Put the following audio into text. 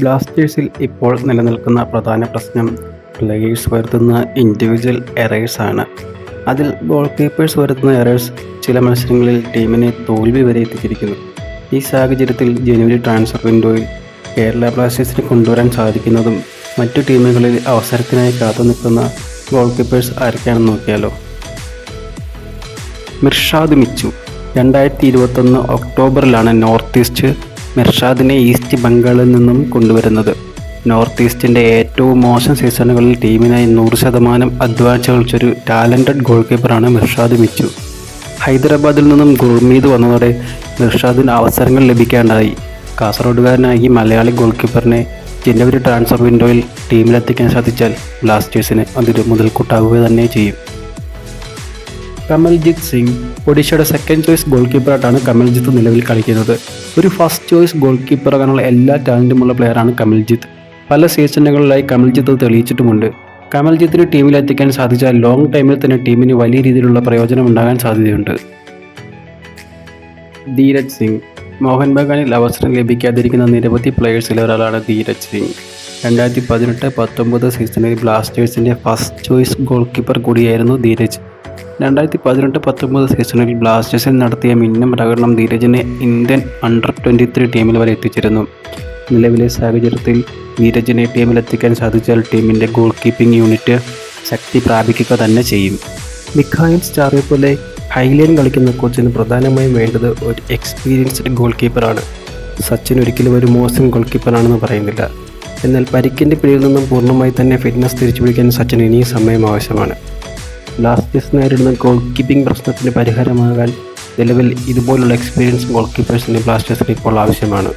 ബ്ലാസ്റ്റേഴ്സിൽ ഇപ്പോൾ നിലനിൽക്കുന്ന പ്രധാന പ്രശ്നം പ്ലേയേഴ്സ് വരുത്തുന്ന ഇൻഡിവിജ്വൽ എറേഴ്സ് ആണ്. അതിൽ ഗോൾ കീപ്പേഴ്സ് വരുത്തുന്ന എറേഴ്സ് ചില മത്സരങ്ങളിൽ ടീമിനെ തോൽവി വരെ എത്തിച്ചിരിക്കുന്നു. ഈ സാഹചര്യത്തിൽ ജനുവരി ട്രാൻസ്ഫർ വിൻഡോയിൽ കേരള ബ്ലാസ്റ്റേഴ്സിനെ കൊണ്ടുവരാൻ സാധിക്കുന്നതും മറ്റു ടീമുകളിൽ അവസരത്തിനായി കാത്തു നിൽക്കുന്ന ഗോൾ കീപ്പേഴ്സ് ആരൊക്കെയാണെന്ന് നോക്കിയാലോ? മിർഷാദ് മിച്ചു. രണ്ടായിരത്തി ഇരുപത്തൊന്ന് ഒക്ടോബറിലാണ് നോർത്ത് ഈസ്റ്റ് മിർഷാദിനെ ഈസ്റ്റ് ബംഗാളിൽ നിന്നും കൊണ്ടുവരുന്നത്. നോർത്ത് ഈസ്റ്റിന്റെ ഏറ്റവും മോശം സീസണുകളിൽ ടീമിനായി നൂറ് ശതമാനം അധ്വാനിച്ച് കളിച്ചൊരു ടാലന്റഡ് ഗോൾ കീപ്പറാണ് മിർഷാദ് മിച്ചു. ഹൈദരാബാദിൽ നിന്നും ഗുർമീത് വന്നതോടെ മിർഷാദിന് അവസരങ്ങൾ ലഭിക്കാണ്ടായി. കാസർഗോഡുകാരനായി മലയാളി ഗോൾ കീപ്പറിനെ ജനുവരി ട്രാൻസ്ഫർ വിൻഡോയിൽ ടീമിലെത്തിക്കാൻ സാധിച്ചാൽ ബ്ലാസ്റ്റേഴ്സിന് അതൊരു മുതൽക്കൂട്ടാവുക തന്നെ ചെയ്യും. കമൽജിത്ത് സിംഗ് ഒഡീഷയുടെ സെക്കൻഡ് ചോയ്സ് ഗോൾ കീപ്പറായിട്ടാണ് കമൽജിത്ത് നിലവിൽ കളിക്കുന്നത്. ഒരു ഫസ്റ്റ് ചോയ്സ് ഗോൾ കീപ്പറാകാനുള്ള എല്ലാ ടാലന്റുമുള്ള പ്ലെയറാണ് കമൽജിത്ത്. പല സീസണുകളിലായി കമൽജിത്ത് തെളിയിച്ചിട്ടുമുണ്ട്. കമൽജിത്തിന് ടീമിലെത്തിക്കാൻ സാധിച്ചാൽ ലോങ് ടൈമിൽ തന്നെ ടീമിന് വലിയ രീതിയിലുള്ള പ്രയോജനം ഉണ്ടാകാൻ സാധ്യതയുണ്ട്. ധീരജ് സിംഗ്. മോഹൻ ബഗാനിൽ അവസരം ലഭിക്കാതിരിക്കുന്ന നിരവധി പ്ലെയേഴ്സിൽ ഒരാളാണ് ധീരജ് സിംഗ്. രണ്ടായിരത്തി പതിനെട്ട് പത്തൊമ്പത് സീസണിൽ ബ്ലാസ്റ്റേഴ്സിന്റെ ഫസ്റ്റ് ചോയ്സ് ഗോൾ കീപ്പർ കൂടിയായിരുന്നു ധീരജ്. രണ്ടായിരത്തി പതിനെട്ട് പത്തൊമ്പത് സീസണിൽ ബ്ലാസ്റ്റേഴ്സിൽ നടത്തിയ മിന്നം പ്രകടനം ധീരജിനെ ഇന്ത്യൻ അണ്ടർ ട്വന്റി ത്രീ ടീമിൽ വരെ എത്തിച്ചിരുന്നു. നിലവിലെ സാഹചര്യത്തിൽ ധീരജിനെ ടീമിലെത്തിക്കാൻ സാധിച്ചാൽ ടീമിന്റെ ഗോൾ കീപ്പിംഗ് യൂണിറ്റ് ശക്തി പ്രാപിക്കുക തന്നെ ചെയ്യും. മിഖായിൽ സ്റ്റാറെ പോലെ ഹൈലൈൻ കളിക്കുന്ന കോച്ചിന് പ്രധാനമായും വേണ്ടത് ഒരു എക്സ്പീരിയൻസ്ഡ് ഗോൾ കീപ്പറാണ് സച്ചിൻ ഒരിക്കലും ഒരു മോശം ഗോൾ കീപ്പറാണെന്ന് പറയുന്നില്ല. എന്നാൽ പരിക്കിന്റെ പിടിയിൽ നിന്നും പൂർണമായി തന്നെ ഫിറ്റ്നസ് തിരിച്ചുപിടിക്കാൻ സച്ചിന് ഇനിയും സമയം ആവശ്യമാണ്. ബ്ലാസ്റ്റേഴ്സ് നേരിടുന്ന ഗോൾ കീപ്പിംഗ് പ്രശ്നത്തിന് പരിഹാരമാകാൻ നിലവിൽ ഇതുപോലുള്ള എക്സ്പീരിയൻസ് ഗോൾ കീപ്പേഴ്സിന് ബ്ലാസ്റ്റേഴ്സിന് ഇപ്പോൾ ആവശ്യമാണ്.